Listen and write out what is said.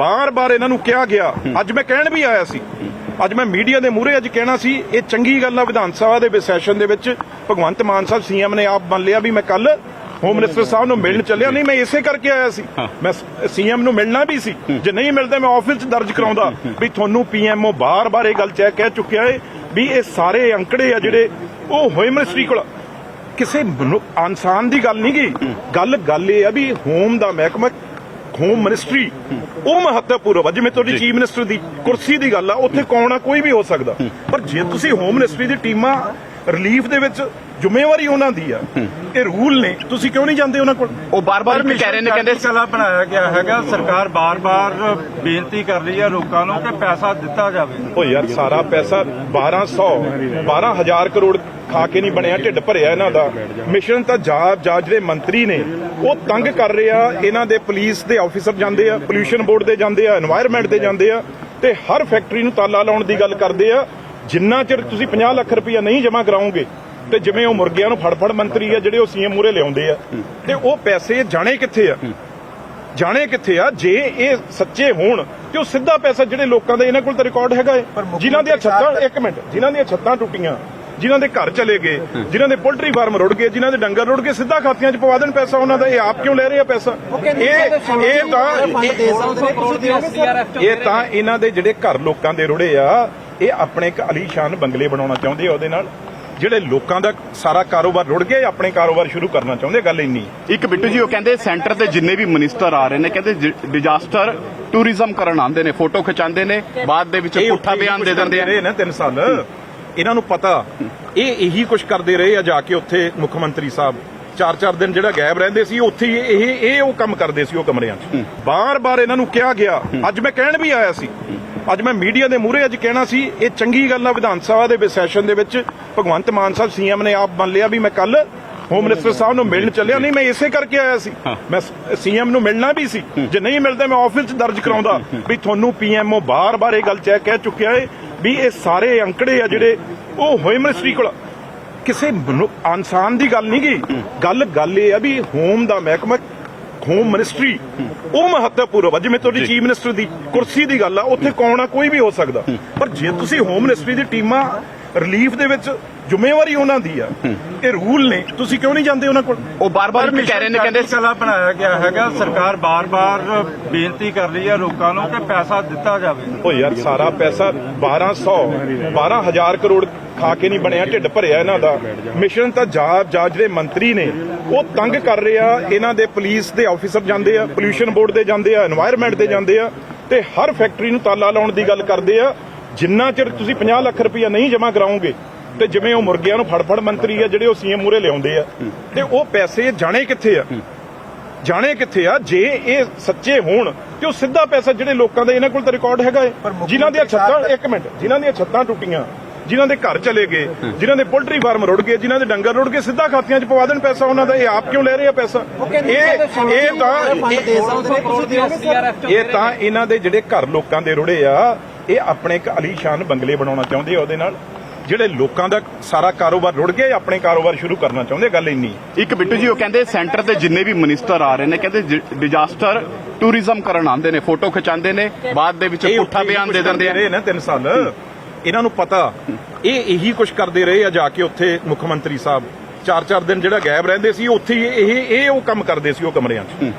ਬਾਰ-ਬਾਰ ਇਹਨਾਂ ਨੂੰ ਕਿਹਾ ਗਿਆ। ਅੱਜ ਮੈਂ ਕਹਿਣ ਵੀ ਆਇਆ ਸੀ। ਅੱਜ ਮੈਂ ਮੀਡੀਆ ਦੇ ਮੂਹਰੇ ਅੱਜ ਕਹਿਣਾ ਸੀ ਇਹ ਚੰਗੀ ਗੱਲ ਆ ਵਿਧਾਨ ਸਭਾ ਦੇ ਸੈਸ਼ਨ ਦੇ ਵਿੱਚ। ਭਗਵੰਤ ਮਾਨ ਸਾਹਿਬ ਸੀਐਮ ਨੇ ਆਪ ਮੰਨ ਲਿਆ ਵੀ ਮੈਂ ਕੱਲ ਹੋਮ ਮਿਨਿਸਟਰ ਸਾਹਿਬ ਨੂੰ ਮਿਲਣ ਚੱਲਿਆ। ਨਹੀਂ ਮੈਂ ਇਸੇ ਕਰਕੇ ਆਇਆ ਸੀ। ਮੈਂ ਸੀਐਮ ਨੂੰ ਮਿਲਣਾ ਵੀ ਸੀ। ਜੇ ਨਹੀਂ ਮਿਲਦਾ ਮੈਂ ਆਫਿਸ 'ਚ ਦਰਜ ਕਰਾਉਂਦਾ। ਵੀ ਤੁਹਾਨੂੰ ਪੀਐਮਓ ਬਾਰ-ਬਾਰ ਇਹ ਗੱਲ ਚੈੱਕ ਕਹਿ ਚੁੱਕਿਆ ਏ ਵੀ ਇਹ ਸਾਰੇ ਅੰਕੜੇ ਆ ਜਿਹੜੇ ਉਹ ਹੋਮ ਮਿਨਿਸਟਰੀ ਕੋਲ ਕਿਸੇ ਇਨਸਾਨ ਦੀ ਗੱਲ ਨਹੀਂ ਗੀ। ਗੱਲ ਗੱਲ ਇਹ ਆ ਵੀ ਹੋਮ ਦਾ ਮਹਿਕਮਾ ਹੋਮ ਮਿਨਿਸਟਰੀ ਉਹ ਮਹੱਤਵਪੂਰਨ ਆ ਜਿਵੇਂ ਤੁਹਾਡੀ ਚੀਫ ਮਿਨਿਸਟਰ ਦੀ ਕੁਰਸੀ ਦੀ ਗੱਲ ਆ ਉੱਥੇ ਕੌਣ ਆ? ਕੋਈ ਵੀ ਹੋ ਸਕਦਾ। ਪਰ ਜੇ ਤੁਸੀਂ ਹੋਮ ਮਿਨਿਸਟਰੀ ਦੀ ਟੀਮਾਂ ਰਿਲੀਫ ਦੇ ਵਿੱਚ ਜ਼ਿੰਮੇਵਾਰੀ ਉਹਨਾਂ ਦੀ ਆ ਇਹ ਰੂਲ ਨੇ। ਤੁਸੀਂ ਕਿਉਂ ਨਹੀਂ ਜਾਂਦੇ ਉਹਨਾਂ ਕੋਲ? ਉਹ ਬਾਰ-ਬਾਰ ਵੀ ਕਹਿ ਰਹੇ ਨੇ ਕਹਿੰਦੇ ਕਲਾ ਬਣਾਇਆ ਗਿਆ ਹੈਗਾ। ਸਰਕਾਰ ਬਾਰ-ਬਾਰ ਬੇਨਤੀ ਕਰ ਰਹੀ ਹੈ ਲੋਕਾਂ ਨੂੰ ਕਿ ਪੈਸਾ ਦਿੱਤਾ ਜਾਵੇ। ਓ ਯਾਰ ਸਾਰਾ ਪੈਸਾ 1200 12000 ਕਰੋੜ ਖਾ ਕੇ ਨਹੀਂ ਬਣਿਆ ਢਿੱਡ ਭਰਿਆ ਇਹਨਾਂ ਦਾ। ਮਿਸ਼ਨ ਤਾਂ ਜਾਬ ਜਾਜ ਦੇ ਮੰਤਰੀ ਨੇ। ਉਹ ਤੰਗ ਕਰ ਰਿਹਾ ਇਹਨਾਂ ਦੇ ਪੁਲਿਸ ਦੇ ਆਫੀਸਰ ਜਾਂਦੇ ਆ ਪੋਲੂਸ਼ਨ ਬੋਰਡ ਦੇ ਜਾਂਦੇ ਆ এনवायरमेंट ਦੇ ਜਾਂਦੇ ਆ ਤੇ ਹਰ ਫੈਕਟਰੀ ਨੂੰ ਤਾਲਾ ਲਾਉਣ ਦੀ ਗੱਲ ਕਰਦੇ ਆ। ਜਿੰਨਾ ਚਿਰ ਤੁਸੀਂ 50 ਲੱਖ ਰੁਪਇਆ ਨਹੀਂ ਜਮ੍ਹਾਂ ਕਰਾਓਗੇ ਤੇ ਜਿਵੇਂ ਉਹ ਮੁਰਗਿਆਂ ਨੂੰ ਫੜਫੜ ਮੰਤਰੀ ਆ ਜਿਹੜੇ ਉਹ ਸੀਐਮ ਮੂਰੇ ਲਿਆਉਂਦੇ ਆ। ਤੇ ਉਹ ਪੈਸੇ ਜਾਣੇ ਕਿੱਥੇ ਆ? ਜਾਣੇ ਕਿੱਥੇ ਆ? ਜੇ ਇਹ ਸੱਚੇ ਹੋਣ ਤੇ ਉਹ ਸਿੱਧਾ ਪੈਸਾ ਜਿਹੜੇ ਲੋਕਾਂ ਦਾ ਇਹਨਾਂ ਕੋਲ ਤਾਂ ਰਿਕਾਰਡ ਹੈਗਾ ਏ। ਜਿਨ੍ਹਾਂ ਦੀਆਂ ਛੱਤਾਂ ਇੱਕ ਮਿੰਟ ਜਿਨ੍ਹਾਂ ਦੀਆਂ ਛੱਤਾਂ ਟੁੱਟੀਆਂ ਜਿਨ੍ਹਾਂ ਦੇ ਘਰ ਚਲੇ ਗਏ ਜਿਨ੍ਹਾਂ ਦੇ ਪੋਲਟਰੀ ਫਾਰਮ ਰੁੜ ਗਏ ਜਿਨ੍ਹਾਂ ਦੇ ਡੰਗਰ ਰੁੜ ਗਏ ਸਿੱਧਾ ਖਾਤਿਆਂ 'ਚ ਪਵਾ ਦੇਣ ਪੈਸਾ ਉਹਨਾਂ ਦਾ। ਇਹ ਆਪ ਕਿਉਂ ਲੈ ਰਹੇ ਆ ਪੈਸਾ? ਇਹ ਇਹ ਤਾਂ ਇਹ ਤਾਂ ਇਹਨਾਂ ਦੇ ਜਿਹੜੇ ਘਰ ਲੋਕਾਂ ਦੇ ਰੁੜੇ ਆ ਇਹ ਆਪਣੇ ਇੱਕ ਅਲੀਸ਼ਾਨ ਬੰਗਲੇ ਬਣਾਉਣਾ ਚਾਹੁੰਦੇ ਆ ਉਹਦੇ ਨਾਲ। ਜਿਹੜੇ ਲੋਕਾਂ ਦਾ ਸਾਰਾ ਕਾਰੋਬਾਰ ਰੁੜ ਗਿਆ ਆਪਣੇ ਕਾਰੋਬਾਰ ਸ਼ੁਰੂ ਕਰਨਾ ਚਾਹੁੰਦੇ ਗੱਲ ਇੰਨੀ। ਇੱਕ ਬਿੱਟੂ ਜੀ ਉਹ ਕਹਿੰਦੇ ਸੈਂਟਰ ਤੇ ਜਿੰਨੇ ਵੀ ਮਿਨਿਸਟਰ ਆ ਰਹੇ ਨੇ ਕਹਿੰਦੇ ਡਿਜ਼ਾਸਟਰ ਟੂਰਿਜ਼ਮ ਕਰਨ ਆਉਂਦੇ ਨੇ ਫੋਟੋ ਖਿਚਾਉਂਦੇ ਨੇ ਬਾਅਦ ਦੇ ਵਿੱਚ ਪੁੱਠਾ ਬਿਆਨ ਦੇ ਦਿੰਦੇ ਨੇ 3 ਸਾਲ। ਇਹਨਾਂ ਨੂੰ ਪਤਾ ਇਹ ਇਹੀ ਕੁਝ ਕਰਦੇ ਰਹੇ ਆ ਜਾ ਕੇ ਉੱਥੇ ਮੁੱਖ ਮੰਤਰੀ ਸਾਹਿਬ। ਚਾਰ ਚਾਰ ਦਿਨ ਜਿਹੜਾ ਗਾਇਬ ਰਹਿੰਦੇ ਸੀ ਉੱਥੇ ਇਹ ਇਹ ਉਹ ਕੰਮ ਕਰਦੇ ਸੀ ਉਹ ਕਮਰਿਆਂ 'ਚ। ਬਾਰ-ਬਾਰ ਇਹਨਾਂ ਨੂੰ ਕਿਹਾ ਗਿਆ ਅੱਜ ਮੈਂ ਕਹਿਣ ਵੀ ਆਇਆ ਸੀ। ਅੱਜ ਮੈਂ ਮੀਡੀਆ ਦੇ ਮੂਹਰੇ ਅੱਜ ਕਹਿਣਾ ਸੀ ਇਹ ਚੰਗੀ ਗੱਲ ਆ ਵਿਧਾਨ ਸਭਾ ਦੇ ਸੈਸ਼ਨ ਦੇ ਵਿੱਚ ਭਗਵੰਤ ਮਾਨ ਸਾਹਿਬ ਸੀਐਮ ਨੇ ਆਪ ਮੰਨ ਲਿਆ ਵੀ ਮੈਂ ਕੱਲ ਹੋਮ ਮਿਨਿਸਟਰ ਸਾਹਿਬ ਨੂੰ ਮਿਲਣ ਚੱਲਿਆ ਨਹੀਂ ਮੈਂ ਇਸੇ ਕਰਕੇ ਆਇਆ ਸੀ। ਮੈਂ ਸੀਐਮ ਨੂੰ ਮਿਲਣਾ ਵੀ ਸੀ। ਜੇ ਨਹੀਂ ਮਿਲਦਾ ਮੈਂ ਆਫਿਸ 'ਚ ਦਰਜ ਕਰਾਉਂਦਾ ਵੀ ਤੁਹਾਨੂੰ ਪੀਐਮਓ ਬਾਰ-ਬਾਰ ਇਹ ਗੱਲ ਚੈੱਕ ਕਹਿ ਚੁੱਕਿਆ ਏ। ਵੀ ਇਹ ਸਾਰੇ ਅੰਕੜੇ ਆ ਜਿਹੜੇ ਉਹ ਹੋਮ ਮਿਨਿਸਟਰੀ ਕੋਲ। ਕਿਸੇ ਇਨਸਾਨ ਦੀ ਗੱਲ ਨਹੀਂ ਗੀ। ਗੱਲ ਗੱਲ ਇਹ ਆ ਵੀ ਹੋਮ ਦਾ ਮਹਿਕਮਾ ਹੋਮ ਮਿਨਿਸਟਰੀ ਉਹ ਮਹੱਤਵਪੂਰਨ ਆ ਜਿਵੇਂ ਤੁਹਾਡੀ ਚੀਫ ਮਿਨਿਸਟਰ ਦੀ ਕੁਰਸੀ ਦੀ ਗੱਲ ਆ ਉੱਥੇ ਕੌਣ ਆ? ਕੋਈ ਵੀ ਹੋ ਸਕਦਾ। ਪਰ ਜੇ ਤੁਸੀਂ ਹੋਮ ਮਿਨਿਸਟਰੀ ਦੀ ਟੀਮਾਂ ਰਿਲੀਫ ਦੇ ਵਿੱਚ ਜ਼ਿੰਮੇਵਾਰੀ ਉਹਨਾਂ ਦੀ ਆ। ਇਹ ਰੂਲ ਨੇ। ਤੁਸੀਂ ਕਿਉਂ ਨਹੀਂ ਜਾਂਦੇ ਉਹਨਾਂ ਕੋਲ? ਉਹ ਬਾਰ-ਬਾਰ ਕਹਿ ਰਹੇ ਨੇ ਕਹਿੰਦੇ ਸਲਾ ਬਣਾਇਆ ਗਿਆ ਹੈਗਾ। ਸਰਕਾਰ ਬਾਰ-ਬਾਰ ਬੇਨਤੀ ਕਰ ਰਹੀ ਹੈ ਲੋਕਾਂ ਨੂੰ ਕਿ ਪੈਸਾ ਦਿੱਤਾ ਜਾਵੇ। ਉਹ ਯਾਰ ਸਾਰਾ ਪੈਸਾ 1200 12000 ਕਰੋੜ ਖਾ ਕੇ ਨਹੀਂ ਬਣਿਆ ਢਿੱਡ ਭਰਿਆ ਇਹਨਾਂ ਦਾ। ਮਿਸ਼ਨ ਤਾਂ ਜਾਬ ਜਾਜ ਦੇ ਮੰਤਰੀ ਨੇ। ਉਹ ਤੰਗ ਕਰ ਰਿਹਾ ਇਹਨਾਂ ਦੇ ਪੁਲਿਸ ਦੇ ਆਫੀਸਰ ਜਾਂਦੇ ਆ ਪੋਲੂਸ਼ਨ ਬੋਰਡ ਦੇ ਜਾਂਦੇ ਆ এনवायरमेंट ਦੇ ਜਾਂਦੇ ਆ ਤੇ ਹਰ ਫੈਕਟਰੀ ਨੂੰ ਤਾਲਾ ਲਾਉਣ ਦੀ ਗੱਲ ਕਰਦੇ ਆ। ਜਿੰਨਾ ਚਿਰ ਤੁਸੀਂ 50 ਲੱਖ ਰੁਪਇਆ ਨਹੀਂ ਜਮ੍ਹਾਂ ਕਰਾਓਗੇ ਤੇ ਜਿਵੇਂ ਉਹ ਮੁਰਗਿਆਂ ਨੂੰ ਫੜਫੜ ਮੰਤਰੀ ਆ ਜਿਹੜੇ ਉਹ ਸੀਐਮ ਮੂਰੇ ਲਿਆਉਂਦੇ ਆ ਤੇ ਉਹ ਪੈਸੇ ਜਾਣੇ ਕਿੱਥੇ ਆ? ਜਾਣੇ ਕਿੱਥੇ ਆ? ਜੇ ਇਹ ਸੱਚੇ ਹੋਣ ਤੇ ਉਹ ਸਿੱਧਾ ਪੈਸਾ ਜਿਹੜੇ ਲੋਕਾਂ ਦਾ ਇਹਨਾਂ ਕੋਲ ਤਾਂ ਰਿਕਾਰਡ ਹੈਗਾ ਏ। ਜਿਨ੍ਹਾਂ ਦੀਆਂ ਛੱਤਾਂ ਇੱਕ ਮਿੰਟ ਜਿਨ੍ਹਾਂ ਦੀਆਂ ਛੱਤਾਂ ਟੁੱਟੀਆਂ ਜਿਨ੍ਹਾਂ ਦੇ ਘਰ ਚਲੇ ਗਏ ਜਿਨ੍ਹਾਂ ਦੇ ਪੋਲਟਰੀ ਫਾਰਮ ਰੁੜ ਗਏ ਜਿਨ੍ਹਾਂ ਦੇ ਡੰਗਰ ਰੁੜ ਗਏ ਸਿੱਧਾ ਖਾਤਿਆਂ 'ਚ ਪਵਾ ਦੇਣ ਪੈਸਾ ਉਹਨਾਂ ਦਾ ਇਹ ਆਪ ਕਿਉਂ ਲੈ ਰਹੇ ਆ ਪੈਸਾ? ਇਹ ਇਹ ਤਾਂ ਇਹ ਤਾਂ ਇਹਨਾਂ ਦੇ ਜਿਹੜੇ ਘਰ ਲੋਕਾਂ ਦੇ ਰੁੜੇ ਆ ਇਹ ਆਪਣੇ ਇੱਕ ਅਲੀਸ਼ਾਨ ਬੰਗਲੇ ਬਣਾਉਣਾ ਚਾਹੁੰਦੇ ਆ ਉਹਦੇ ਨਾਲ। ਜਿਹੜੇ ਲੋਕਾਂ ਦਾ ਸਾਰਾ ਕਾਰੋਬਾਰ ਰੁੜ ਗਿਆ ਆਪਣੇ ਕਾਰੋਬਾਰ ਸ਼ੁਰੂ ਕਰਨਾ ਚਾਹੁੰਦੇ ਗੱਲ ਇੰਨੀ। ਇੱਕ ਬਿੱਟੂ ਜੀ ਉਹ ਕਹਿੰਦੇ ਸੈਂਟਰ ਤੇ ਜਿੰਨੇ ਵੀ ਮਿਨਿਸਟਰ ਆ ਰਹੇ ਨੇ ਕਹਿੰਦੇ ਡਿਜ਼ਾਸਟਰ ਟੂਰਿਜ਼ਮ ਕਰਨ ਆਉਂਦੇ ਨੇ ਫੋਟੋ ਖਿਚਾਉਂਦੇ ਨੇ ਬਾਅਦ ਦੇ ਵਿੱਚ ਪੁੱਠਾ ਬਿਆਨ ਦੇ ਦਿੰਦੇ ਆ। ਰਹੇ ਨੇ 3 ਸਾਲ। ਇਹਨਾਂ ਨੂੰ ਪਤਾ ਇਹ ਇਹੀ ਕੁਝ ਕਰਦੇ ਰਹੇ ਆ ਜਾ ਕੇ ਉੱਥੇ ਮੁੱਖ ਮੰਤਰੀ ਸਾਹਿਬ। ਚਾਰ ਚਾਰ ਦਿਨ ਜਿਹੜਾ ਗਾਇਬ ਰਹਿੰਦੇ ਸੀ ਉੱਥੇ ਇਹ ਇਹ ਉਹ ਕੰਮ ਕਰਦੇ ਸੀ ਉਹ ਕਮਰਿਆਂ 'ਚ।